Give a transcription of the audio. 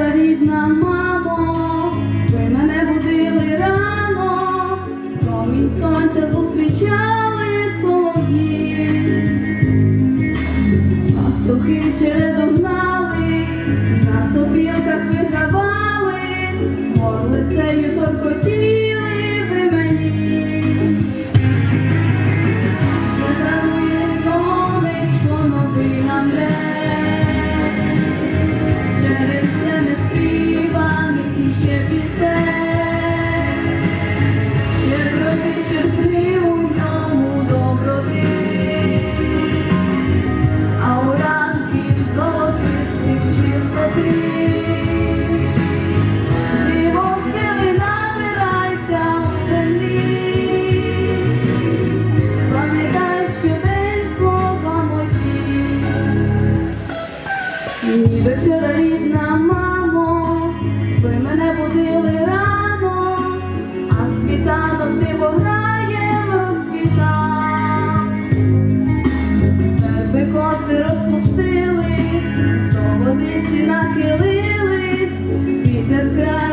прарідна мамо, ви мене будили рано, промінь сонця зустрічали солов'ї, пастухи чередом. Вечора рідна мамо, ви мене будили рано, а світанок ти пограєм розквітав. Перби коси розпустили, до водиці нахилились, вітер край.